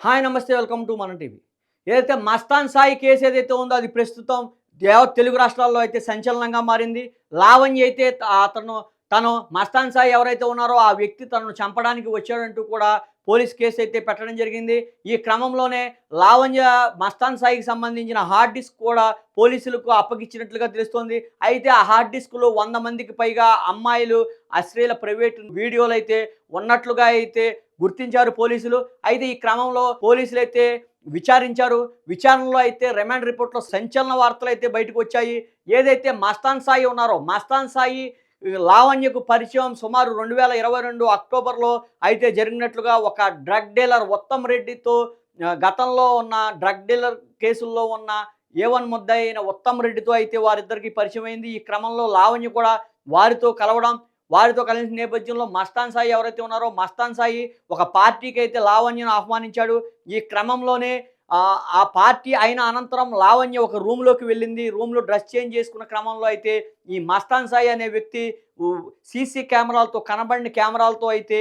Hi నమస్తే welcome to మన TV. ఏదైతే మస్తాన్ సాయి కేసు ఏదైతే ఉందో అది ప్రస్తుతం తెలుగు రాష్ట్రాల్లో అయితే సంచలనంగా మారింది. లావణ్య అయితే అతను తను మస్తాన్ సాయి ఎవరైతే ఉన్నారో ఆ వ్యక్తి తనను చంపడానికి వచ్చాడంటూ కూడా పోలీస్ కేసు అయితే పెట్టడం జరిగింది. ఈ క్రమంలోనే లావణ్య మస్తాన్ సాయికి సంబంధించిన హార్డ్ డిస్క్ కూడా పోలీసులకు అప్పగించినట్లుగా తెలుస్తోంది. అయితే ఆ హార్డ్ డిస్క్లో వంద మందికి పైగా అమ్మాయిలు అశ్లీల ప్రైవేట్ వీడియోలు అయితే ఉన్నట్లుగా అయితే గుర్తించారు పోలీసులు. అయితే ఈ క్రమంలో పోలీసులు అయితే విచారించారు. విచారణలో అయితే రిమాండ్ రిపోర్ట్లో సంచలన వార్తలు అయితే బయటకు వచ్చాయి. ఏదైతే మస్తాన్ సాయి ఉన్నారో మస్తాన్ సాయి లావణ్యకు పరిచయం సుమారు రెండు వేల ఇరవై రెండు అక్టోబర్లో అయితే జరిగినట్లుగా ఒక డ్రగ్ డీలర్ ఉత్తమ్ రెడ్డితో గతంలో ఉన్న డ్రగ్ డీలర్ కేసుల్లో ఉన్న ఏ వన్ ముద్ద అయిన ఉత్తమ్ రెడ్డితో అయితే వారిద్దరికి పరిచయం అయింది ఈ క్రమంలో లావణ్య కూడా వారితో కలవడం వారితో కలిసిన నేపథ్యంలో మస్తాన్ సాయి ఎవరైతే ఉన్నారో మస్తాన్ సాయి ఒక పార్టీకి అయితే లావణ్యను ఆహ్వానించాడు. ఈ క్రమంలోనే ఆ, పార్టీ అయిన అనంతరం లావణ్య ఒక రూమ్లోకి వెళ్ళింది. రూమ్లో డ్రెస్ చేంజ్ చేసుకున్న క్రమంలో అయితే ఈ మస్తాన్ సాయి అనే వ్యక్తి సీసీ కెమెరాలతో కనబడిన కెమెరాలతో అయితే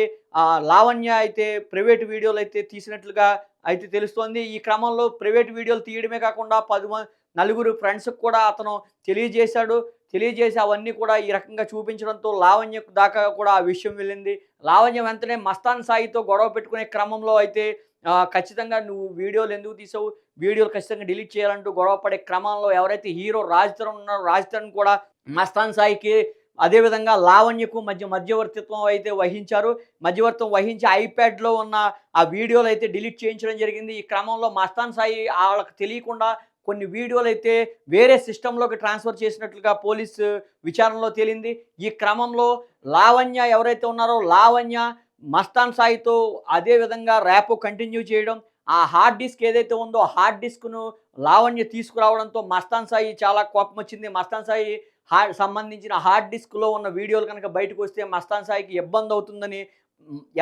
లావణ్య అయితే ప్రైవేట్ వీడియోలు అయితే తీసినట్లుగా అయితే తెలుస్తోంది. ఈ క్రమంలో ప్రైవేట్ వీడియోలు తీయడమే కాకుండా పది నలుగురు ఫ్రెండ్స్కి కూడా అతను తెలియజేశాడు. తెలియజేసి అవన్నీ కూడా ఈ రకంగా చూపించడంతో లావణ్య దాకా కూడా ఆ విషయం వెళ్ళింది. లావణ్య వెంటనే మస్తాన్ సాయితో గొడవ పెట్టుకునే క్రమంలో అయితే ఖచ్చితంగా నువ్వు వీడియోలు ఎందుకు తీసావు? వీడియోలు ఖచ్చితంగా డిలీట్ చేయాలంటూ గొడవ పడే క్రమంలో ఎవరైతే హీరో రాజ్ తరుణ్ ఉన్నారో రాజ్ తరుణ్ కూడా మస్తాన్ సాయికి అదేవిధంగా లావణ్యకు మధ్య మధ్యవర్తిత్వం అయితే వహించారు. మధ్యవర్తం వహించి ఐప్యాడ్లో ఉన్న ఆ వీడియోలు అయితే డిలీట్ చేయించడం జరిగింది. ఈ క్రమంలో మస్తాన్ సాయి వాళ్ళకి తెలియకుండా కొన్ని వీడియోలు అయితే వేరే సిస్టంలోకి ట్రాన్స్ఫర్ చేసినట్లుగా పోలీసు విచారణలో తేలింది. ఈ క్రమంలో లావణ్య ఎవరైతే ఉన్నారో లావణ్య మస్తాన్ సాయితో అదే విధంగా ర్యాప్ కంటిన్యూ చేయడం ఆ హార్డ్ డిస్క్ ఏదైతే ఉందో హార్డ్ డిస్క్ను లావణ్య తీసుకురావడంతో మస్తాన్ సాయి చాలా కోపం వచ్చింది. మస్తాన్ సాయి సంబంధించిన హార్డ్ డిస్క్లో ఉన్న వీడియోలు కనుక బయటకు వస్తే మస్తాన్ సాయికి ఇబ్బంది అవుతుందని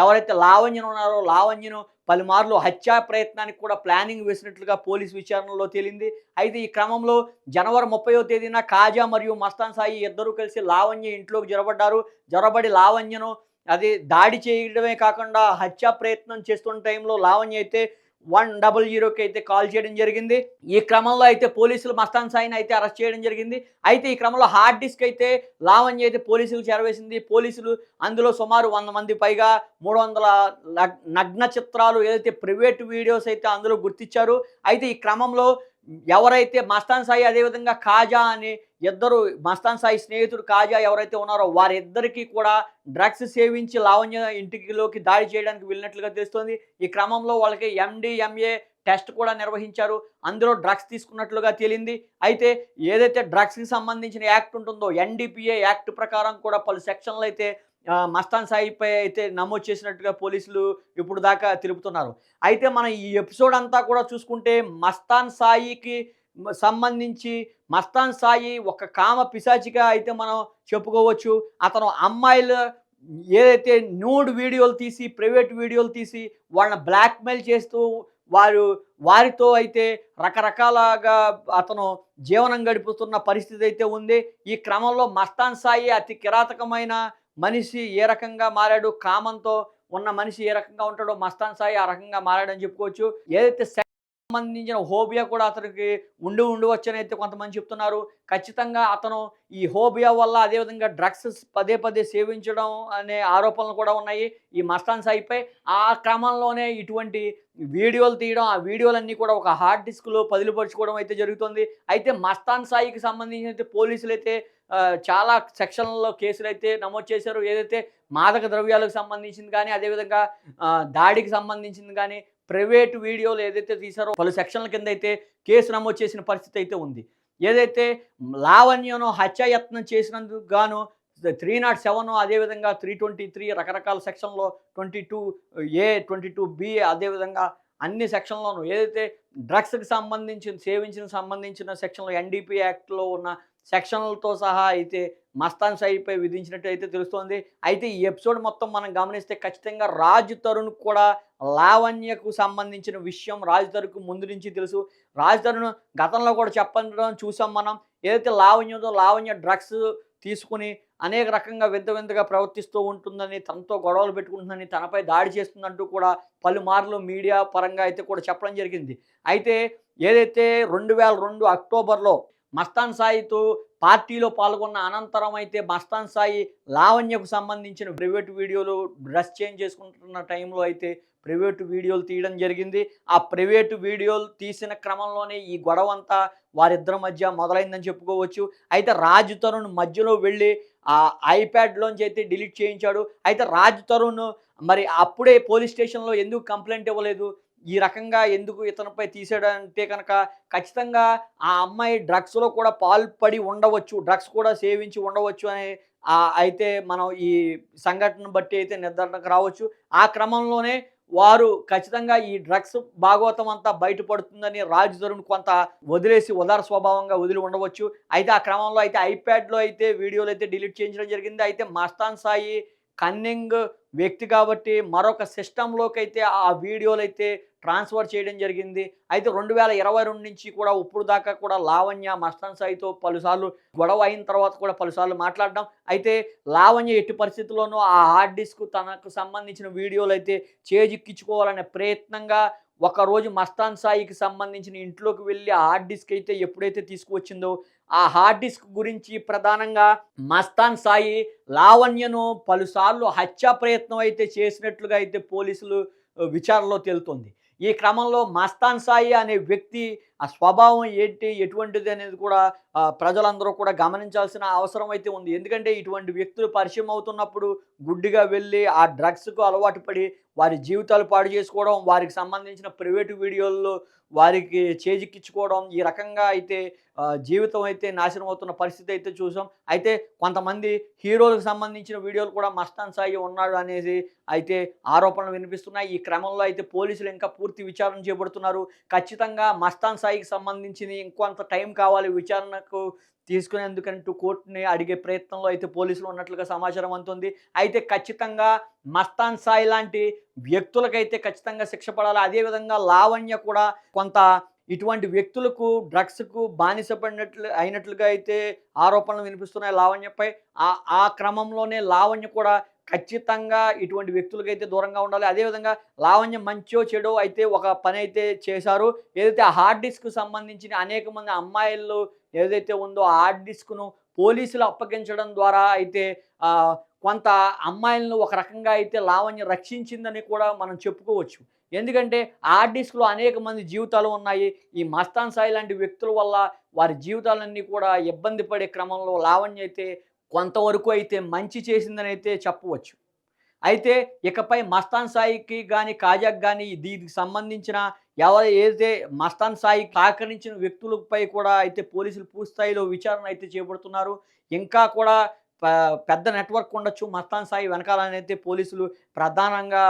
ఎవరైతే లావణ్యను ఉన్నారో లావణ్యను పలుమార్లు హత్యా ప్రయత్నానికి కూడా ప్లానింగ్ వేసినట్లుగా పోలీస్ విచారణలో తేలింది. అయితే ఈ క్రమంలో జనవరి ముప్పయో తేదీన కాజా మరియు మస్తాన్ సాయి ఇద్దరూ కలిసి లావణ్య ఇంట్లోకి జొరబడ్డారు జొరబడి లావణ్యను అది దాడి చేయడమే కాకుండా హత్యా ప్రయత్నం చేస్తున్న టైంలో లావణ్య అయితే వన్ డబల్ జీరోకి అయితే కాల్ చేయడం జరిగింది. ఈ క్రమంలో అయితే పోలీసులు మస్తాన్ సాయిని అయితే అరెస్ట్ చేయడం జరిగింది. అయితే ఈ క్రమంలో హార్డ్ డిస్క్ అయితే లావణ్య అయితే పోలీసులు చేరవేసింది. పోలీసులు అందులో సుమారు వంద మంది పైగా మూడు వందల నగ్- నగ్న చిత్రాలు ఏదైతే ప్రైవేట్ వీడియోస్ అయితే అందులో గుర్తించారు. అయితే ఈ క్రమంలో ఎవరైతే మస్తాన్ సాయి అదేవిధంగా కాజా అని ఇద్దరు మస్తాన్ సాయి స్నేహితుడు కాజా ఎవరైతే ఉన్నారో వారిద్దరికీ కూడా డ్రగ్స్ సేవించి లావణ్య ఇంటికిలోకి దాడి చేయడానికి వెళ్ళినట్లుగా తెలుస్తోంది. ఈ క్రమంలో వాళ్ళకి ఎండిఎంఏ టెస్ట్ కూడా నిర్వహించారు. అందులో డ్రగ్స్ తీసుకున్నట్లుగా తేలింది. అయితే ఏదైతే డ్రగ్స్కి సంబంధించిన యాక్ట్ ఉంటుందో ఎన్డీపీఏ యాక్ట్ ప్రకారం కూడా పలు సెక్షన్లు అయితే మస్తాన్ సాయిపై అయితే నమోదు చేసినట్టుగా పోలీసులు ఇప్పుడు దాకా తెలుపుతున్నారు. అయితే మన ఈ ఎపిసోడ్ అంతా కూడా చూసుకుంటే మస్తాన్ సాయికి సంబంధించి మస్తాన్ సాయి ఒక కామ పిశాచిగా అయితే మనం చెప్పుకోవచ్చు. అతను అమ్మాయిలు ఏదైతే న్యూడ్ వీడియోలు తీసి ప్రైవేట్ వీడియోలు తీసి వాళ్ళని బ్లాక్మెయిల్ చేస్తూ వారు వారితో అయితే రకరకాలుగా అతను జీవనం గడుపుతున్న పరిస్థితి అయితే ఉంది. ఈ క్రమంలో మస్తాన్ సాయి అతి కిరాతకమైన మనిషి ఏ రకంగా మారాడు కామంతో ఉన్న మనిషి ఏ రకంగా ఉంటాడో మస్తాన్ సాయి ఆ రకంగా మారాడని చెప్పుకోవచ్చు. ఏదైతే సంబంధించిన హోబియా కూడా అతనికి ఉండి ఉండవచ్చని అయితే కొంతమంది చెప్తున్నారు. ఖచ్చితంగా అతను ఈ హోబియా వల్ల అదేవిధంగా డ్రగ్స్ పదే పదే సేవించడం అనే ఆరోపణలు కూడా ఉన్నాయి. ఈ మస్తాన్ సాయిపై ఆ క్రమంలోనే ఇటువంటి వీడియోలు తీయడం ఆ వీడియోలన్నీ కూడా ఒక హార్డ్ డిస్క్లో పదిలిపరచుకోవడం అయితే జరుగుతుంది. అయితే మస్తాన్ సాయికి సంబంధించిన అయితే పోలీసులు అయితే చాలా సెక్షన్లలో కేసులు అయితే నమోదు చేశారు. ఏదైతే మాదక ద్రవ్యాలకు సంబంధించింది కానీ అదేవిధంగా దాడికి సంబంధించింది కానీ ప్రైవేట్ వీడియోలు ఏదైతే తీశారో పలు సెక్షన్ల కింద అయితే కేసు నమోదు చేసిన పరిస్థితి అయితే ఉంది. ఏదైతే లావణ్యను హత్యాయత్నం చేసినందుకు గాను త్రీ నాట్ సెవెన్ అదేవిధంగా త్రీ ట్వంటీ త్రీ రకరకాల సెక్షన్లో twenty two A twenty two B అదేవిధంగా అన్ని సెక్షన్లోనూ ఏదైతే డ్రగ్స్కి సంబంధించిన సేవించిన సంబంధించిన సెక్షన్లో ఎన్డీపీ యాక్ట్లో ఉన్న సెక్షన్లతో సహా అయితే మస్తాన్ సాయిపై విధించినట్టు అయితే తెలుస్తోంది. అయితే ఈ ఎపిసోడ్ మొత్తం మనం గమనిస్తే ఖచ్చితంగా రాజు తరుణ్ కూడా లావణ్యకు సంబంధించిన విషయం రాజు తరుణ్కు ముందు నుంచి తెలుసు. రాజు తరుణ్ గతంలో కూడా చెప్పడం చూసాం మనం. ఏదైతే లావణ్యంతో లావణ్య డ్రగ్స్ తీసుకుని అనేక రకంగా వింత వింతగా ప్రవర్తిస్తూ ఉంటుందని తనతో గొడవలు పెట్టుకుంటుందని తనపై దాడి చేస్తుందంటూ కూడా పలుమార్లు మీడియా పరంగా అయితే కూడా చెప్పడం జరిగింది. అయితే ఏదైతే రెండు వేల రెండు అక్టోబర్లో మస్తాన్ సాయితో పార్టీలో పాల్గొన్న అనంతరం అయితే మస్తాన్ సాయి లావణ్యకు సంబంధించిన ప్రైవేట్ వీడియోలు డ్రెస్ చేంజ్ చేసుకుంటున్న టైంలో అయితే ప్రైవేటు వీడియోలు తీయడం జరిగింది. ఆ ప్రైవేటు వీడియోలు తీసిన క్రమంలోనే ఈ గొడవ అంతా వారిద్దరి మధ్య మొదలైందని చెప్పుకోవచ్చు. అయితే రాజు తరుణ్ మధ్యలో వెళ్ళి ఆ ఐప్యాడ్లోంచి అయితే డిలీట్ చేయించాడు. అయితే రాజు తరుణ్ మరి అప్పుడే పోలీస్ స్టేషన్లో ఎందుకు కంప్లైంట్ ఇవ్వలేదు? ఈ రకంగా ఎందుకు ఇతనిపై తీసాడంటే కనుక ఖచ్చితంగా ఆ అమ్మాయి డ్రగ్స్లో కూడా పాల్పడి ఉండవచ్చు. డ్రగ్స్ కూడా సేవించి ఉండవచ్చు అని అయితే మనం ఈ సంఘటన బట్టి అయితే నిర్ధారణకు రావచ్చు. ఆ క్రమంలోనే వారు ఖచ్చితంగా ఈ డ్రగ్స్ భాగవతం అంతా బయటపడుతుందని రాజు తరుణ్ కొంత వదిలేసి ఉదార స్వభావంగా వదిలి ఉండవచ్చు. అయితే ఆ క్రమంలో అయితే ఐప్యాడ్లో అయితే వీడియోలు అయితే డిలీట్ చేయించడం జరిగింది. అయితే మస్తాన్ సాయి కన్నింగ్ వ్యక్తి కాబట్టి మరొక సిస్టంలోకి అయితే ఆ వీడియోలు అయితే ట్రాన్స్ఫర్ చేయడం జరిగింది. అయితే రెండు వేల ఇరవై రెండు నుంచి కూడా ఇప్పుడు దాకా కూడా లావణ్య మస్టన్ సాయితో పలుసార్లు గొడవ అయిన తర్వాత కూడా పలుసార్లు మాట్లాడడం. అయితే లావణ్య ఎట్టి పరిస్థితుల్లోనూ ఆ హార్డ్ డిస్క్ తనకు సంబంధించిన వీడియోలు అయితే చేజిక్కించుకోవాలనే ప్రయత్నంగా ఒకరోజు మస్తాన్ సాయికి సంబంధించిన ఇంట్లోకి వెళ్ళి హార్డ్ డిస్క్ అయితే ఎప్పుడైతే తీసుకువచ్చిందో ఆ హార్డ్ డిస్క్ గురించి ప్రధానంగా మస్తాన్ సాయి లావణ్యను పలుసార్లు హత్యా ప్రయత్నం అయితే చేసినట్లుగా అయితే పోలీసులు విచారణలో తేలుతోంది. ఈ క్రమంలో మస్తాన్ సాయి అనే వ్యక్తి ఆ స్వభావం ఏంటి ఎటువంటిది అనేది కూడా ప్రజలందరూ కూడా గమనించాల్సిన అవసరం అయితే ఉంది. ఎందుకంటే ఇటువంటి వ్యక్తులు పరిచయం అవుతున్నప్పుడు గుడ్డిగా వెళ్ళి ఆ డ్రగ్స్కు అలవాటు పడి వారి జీవితాలు పాడు చేసుకోవడం వారికి సంబంధించిన ప్రైవేటు వీడియోల్లో వారికి చేజిక్కించుకోవడం ఈ రకంగా అయితే జీవితం అయితే నాశనం అవుతున్న పరిస్థితి అయితే చూసాం. అయితే కొంతమంది హీరోలకు సంబంధించిన వీడియోలు కూడా మస్తాన్ సాయి ఉన్నాడు అనేది అయితే ఆరోపణలు వినిపిస్తున్నాయి. ఈ క్రమంలో అయితే పోలీసులు ఇంకా పూర్తి విచారణ చేపడుతున్నారు. ఖచ్చితంగా మస్తాన్ స్థాయికి సంబంధించిన ఇంకొంత టైం కావాలి విచారణకు తీసుకునేందుకంటూ కోర్టుని అడిగే ప్రయత్నంలో అయితే పోలీసులు ఉన్నట్లుగా సమాచారం అందుతుంది. అయితే ఖచ్చితంగా మస్తాన్ సాయి లాంటి వ్యక్తులకైతే ఖచ్చితంగా శిక్ష పడాలి. అదేవిధంగా లావణ్య కూడా కొంత ఇటువంటి వ్యక్తులకు డ్రగ్స్కు బానిసపడినట్లు అయినట్లుగా అయితే ఆరోపణలు వినిపిస్తున్నాయి లావణ్యపై. ఆ ఆ క్రమంలోనే లావణ్య కూడా ఖచ్చితంగా ఇటువంటి వ్యక్తులకైతే దూరంగా ఉండాలి. అదేవిధంగా లావణ్యం మంచో చెడో అయితే ఒక పని అయితే చేశారు. ఏదైతే హార్డ్ డిస్క్ సంబంధించిన అనేక మంది అమ్మాయిలు ఏదైతే ఉందో ఆ హార్డ్ డిస్క్ను పోలీసులు అప్పగించడం ద్వారా అయితే కొంత అమ్మాయిలను ఒక రకంగా అయితే లావణ్య రక్షించిందని కూడా మనం చెప్పుకోవచ్చు. ఎందుకంటే హార్డ్ డిస్క్లో అనేక మంది జీవితాలు ఉన్నాయి. ఈ మస్తాన్ సాయి లాంటి వ్యక్తుల వల్ల వారి జీవితాలన్నీ కూడా ఇబ్బంది పడే క్రమంలో లావణ్య అయితే కొంతవరకు అయితే మంచి చేసిందని అయితే చెప్పవచ్చు. అయితే ఇకపై మస్తాన్ సాయికి కానీ కాజాక్ కానీ దీనికి సంబంధించిన ఎవరు ఏదైతే మస్తాన్ సాయి సహకరించిన వ్యక్తులపై కూడా అయితే పోలీసులు పూర్తిస్థాయిలో విచారణ అయితే చేపడుతున్నారు. ఇంకా కూడా పెద్ద నెట్వర్క్ ఉండొచ్చు మస్తాన్ సాయి వెనకాలనైతే పోలీసులు ప్రధానంగా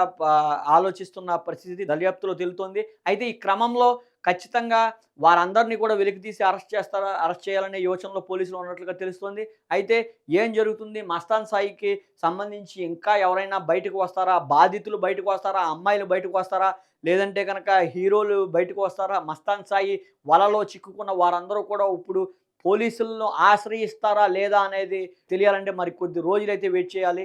ఆలోచిస్తున్న పరిస్థితి దర్యాప్తులో తెలుతోంది. అయితే ఈ క్రమంలో ఖచ్చితంగా వారందరినీ కూడా వెలికితీసి అరెస్ట్ చేస్తారా అరెస్ట్ చేయాలనే యోచనలో పోలీసులు ఉన్నట్లుగా తెలుస్తోంది. అయితే ఏం జరుగుతుంది? మస్తాన్ సాయికి సంబంధించి ఇంకా ఎవరైనా బయటకు వస్తారా? బాధితులు బయటకు వస్తారా? అమ్మాయిలు బయటకు వస్తారా? లేదంటే కనుక హీరోలు బయటకు వస్తారా? మస్తాన్ సాయి వలలో చిక్కుకున్న వారందరూ కూడా ఇప్పుడు పోలీసులను ఆశ్రయిస్తారా లేదా అనేది తెలియాలంటే మరి కొద్ది రోజులైతే వెయిట్ చేయాలి.